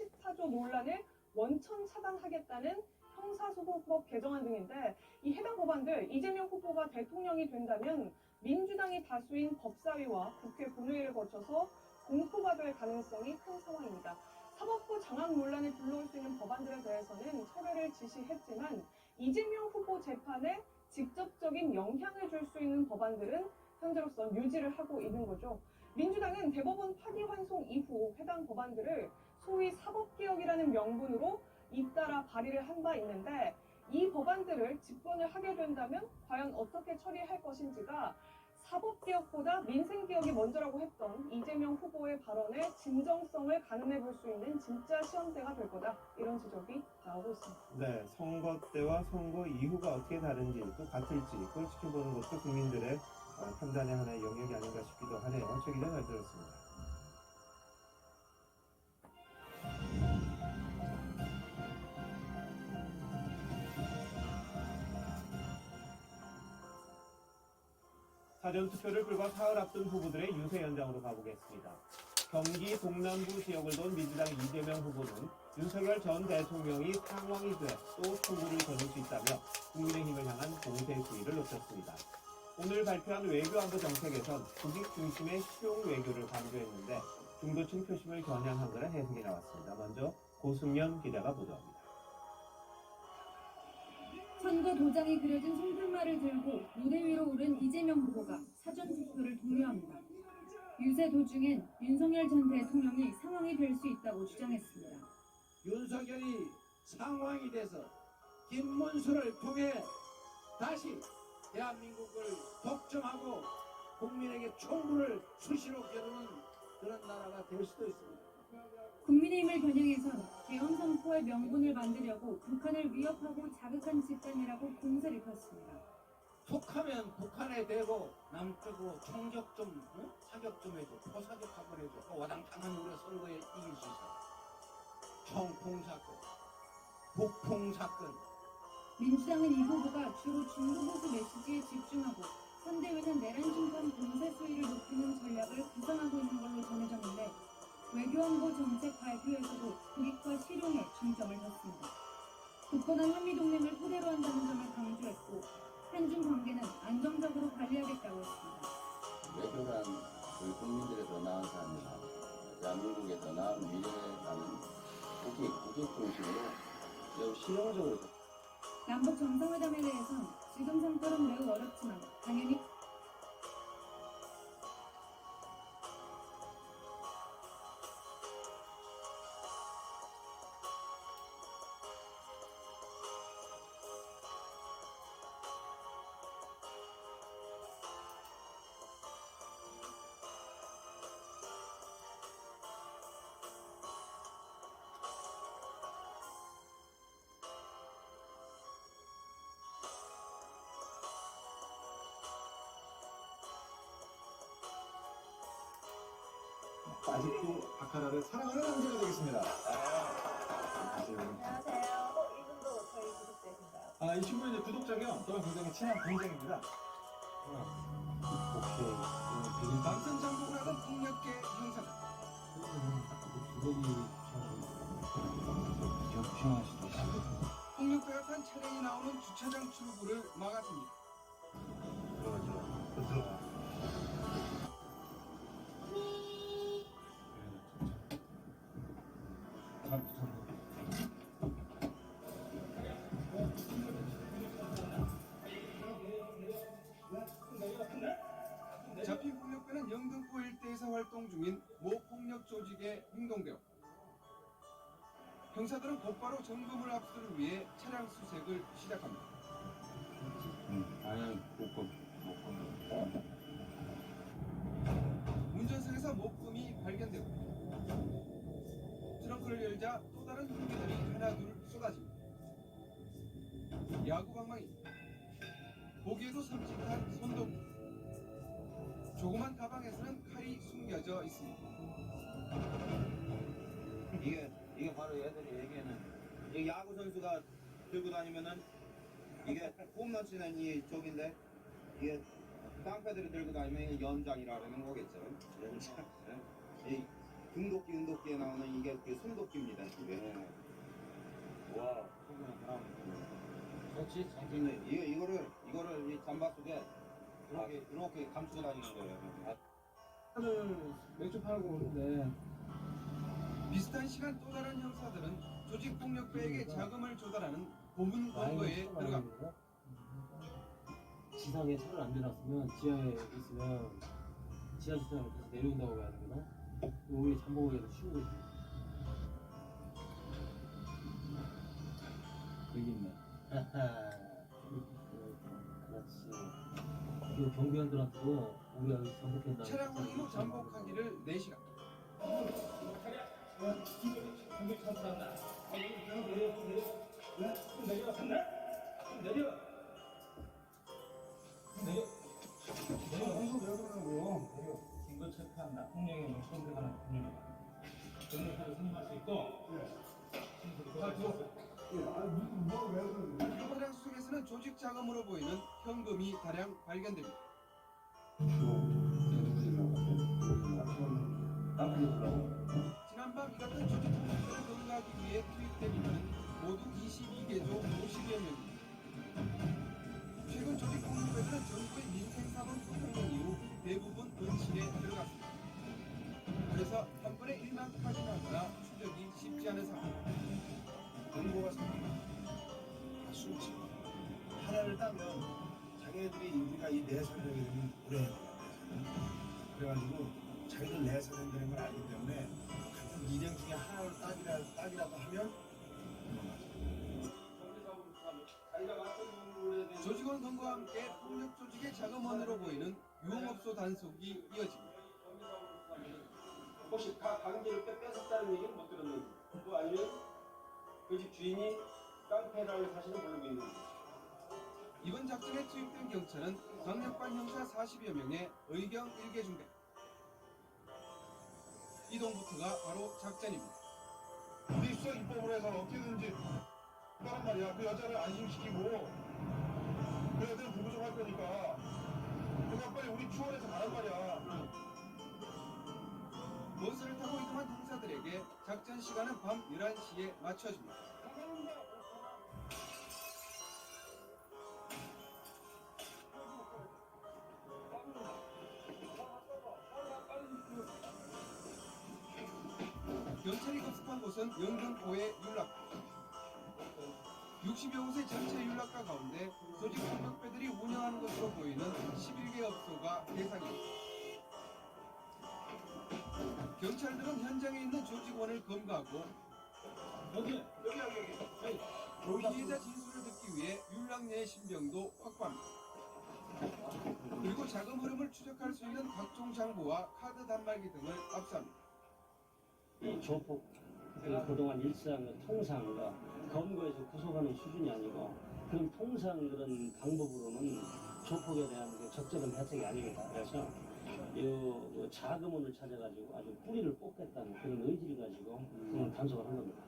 34조 논란을 원천 차단하겠다는 형사소송법 개정안 등인데 이 해당 법안들 이재명 후보가 대통령이 된다면 민주당이 다수인 법사위와 국회 본회의를 거쳐서 공포가 될 가능성이 큰 상황입니다. 사법부 장악 논란을 불러올 수 있는 법안들에 대해서는 철회를 지시했지만 이재명 후보 재판에 직접적인 영향을 줄 수 있는 법안들은 현재로서 유지를 하고 있는 거죠. 민주당은 대법원 파기환송 이후 해당 법안들을 소위 사법개혁이라는 명분으로 잇따라 발의를 한 바 있는데 이 법안들을 집권을 하게 된다면 과연 어떻게 처리할 것인지가 사법개혁보다 민생개혁이 먼저라고 했던 이재명 후보의 발언의 진정성을 가늠해 볼 수 있는 진짜 시험대가 될 거다 이런 지적이 나오고 있습니다. 네, 선거 때와 선거 이후가 어떻게 다른지 또 같을지 그걸 지켜보는 것도 국민들의 어, 판단의 하나의 영역이 아닌가 싶기도 하네요. 최 기자 잘 들었습니다. 사전 투표를 불과 사흘 앞둔 후보들의 유세 현장으로 가보겠습니다. 경기 동남부 지역을 돈 민주당 이재명 후보는 윤석열 전 대통령이 상황이 돼 또 총구를 거둘 수 있다며 국민의힘을 향한 공세 수위를 높였습니다. 오늘 발표한 외교안보 정책에선 국익 중심의 실용 외교를 강조했는데 중도층 표심을 겨냥한 거라 해석이 나왔습니다. 먼저 고승현 기자가 보도합니다. 선거 도장이 그려진 손불말을 들고 무대 위로 오른 이재명 후보가 사전 투표를 독려합니다. 유세 도중엔 윤석열 전 대통령이 상황이 될 수 있다고 주장했습니다. 윤석열이 상황이 돼서 김문수를 통해 다시 대한민국을 독점하고 국민에게 총구를 수시로 겨누는 그런 나라가 될 수도 있습니다. 국민의힘을 겨냥해선 개헌 선포의 명분을 만들려고 북한을 위협하고 자극한 집단이라고 공세를 폈습니다. 북하면 북한에 대고 남쪽으로 총격 좀 어? 사격 좀 해줘 포사격 한번 해줘 그 와당탕한 우리가 선거에 이길 수 있어 총풍 사건 북풍 사건 민주당은 이 후보가 주로 중도보수 메시지에 집중하고 선대위는 내란 심판 공세 수위를 높이는 전략을 구상하고 있는 걸로 전해졌는데 외교안보 정책 발표에서도 국익과 실용에 중점을 뒀습니다. 굳건한 한미동맹을 토대로 한다는 점을 강조했고 한중 관계는 안정적으로 관리하겠다고 했습니다. 외교란 우리 국민들의 더 나은 삶이나 대한민국의 더 나은 미래라는 국익, 국익 중심으로 매우 실용적으로 남북 정상회담에 대해선 지금 상태는 매우 어렵지만 당연히 아직도 바카라를 사랑하는 남자가 되겠습니다. 안녕하세요. 어, 이분도 저희 구독자신가요? 아, 이 친구는 이제 구독자가 저랑 굉장히 친한 동생입니다. 오케이. 남선 장복을 하던 폭력계 형사들 폭력배가 탄 차량이 나오는 주차장 출구를 막았습니다 들어가죠. 또 들어가. 잡힌 폭력배는 영등포 일대에서 활동 중인 모 폭력 조직의 행동대요. 형사들은 곧바로 점검을 압수를 위해 차량 수색을 시작합니다. 아니 먹고 운전석에서 목금이 발견되고 트렁크를 열자 또 다른 흉기들이 하나 둘 쏟아집니다. 야구 방망이 보기에도 섬찟한 손도구 조그만 가방에서는 칼이 숨겨져 있습니다. 이게 이게 바로 얘들이 얘기하는 이 야구 선수가 들고 다니면은 이게 홈런 치는 이 쪽인데 이게 깡패들이 들고 다니면 이게 연장이라 그러는 거겠죠. 연장. 이 금도끼, 은도끼에 나오는 이게 그 손도끼입니다. 이게. 와. 그렇지 근데 이거 이거를 이거를 이 잠바 속에 이렇게 이렇게 감추고 다니는 거예요. 하는 맥주 팔고 오는데 비슷한 시간 또 다른 형사들은 조직폭력배에게 자금을 조달하는 고문 권고에 들어갑니다. 지상에 차를 안 대놨으면 지하에 있으면 지하 주차장을 다시 내려온다고 봐야 되나? 잠복하기가 더 쉬운 거지. 여기 있네. 하하. 그렇지. 이 경비원들한테도 우리가 여기 잠복했다. 차량 확인후 잠복하기를 4시간. 긴급 체포한다. 폭력에 뭐 처음 들어가는 폭력이다. 전문가로 선임할 수 있고. 차량 수속에서는 조직 자금으로 보이는 현금이 다량 발견됩니다. 지난밤 이 같은 조직폭력배를 검거하기 위해 투입된 인원은 모두 22개조 50여 명입니다. 최근 조직폭력배들은 전국의 민생사건 소통령 이후 대부분 은실에 않은 상황. 권고가 생깁니다. 다 술집. 하나를 따면 자기네들이 우리가 이 하게 되면 오래. 그래가지고 자기들 내선한다는 걸 알기 때문에 같은 일행 중에 하나를 따기라, 따기라도 하면 조직원 선거와 함께 폭력 조직의 자금원으로 보이는 유흥업소 단속이 이어집니다. 혹시 가, 강제로 빼, 뺏었다는 얘기는 못 들었는지 또 아니면 그 집 주인이 깡패라는 사실을 모르고 있는지 이번 작전에 투입된 경찰은 강력반 형사 40여 명의 의경 1개 중대. 이동부터가 바로 작전입니다. 우리 수사 입법을 해서 어떻게든지 하란 말이야. 그 여자를 안심시키고 그 애들은 불구속할 거니까 그냥 빨리 우리 추월해서 가란 말이야. 버스를 타고 이동한 형사들에게 작전 시간은 밤 11시에 맞춰집니다. 경찰이 급습한 곳은 영등포의 윤락가. 60여 곳의 전체 윤락가 가운데 조직 폭력배들이 운영하는 것으로 보이는 11개 업소가 대상입니다. 경찰들은 현장에 있는 조직원을 검거하고 여기 여기 여기 여기 피해자 진술을 듣기 위해 윤락내의 신병도 확보합니다. 그리고 자금 흐름을 추적할 수 있는 각종 장부와 카드 단말기 등을 압수합니다. 이 조폭 그 그동안 일상 그 통상 그 검거에서 구속하는 수준이 아니고 그런 통상 그런 방법으로는 조폭에 대한 그 적절한 대책이 아닙니다. 그래서 이 자금원을 찾아가지고 아주 뿌리를 뽑겠다는 그런 의지를 가지고 그런 단속을 한 겁니다.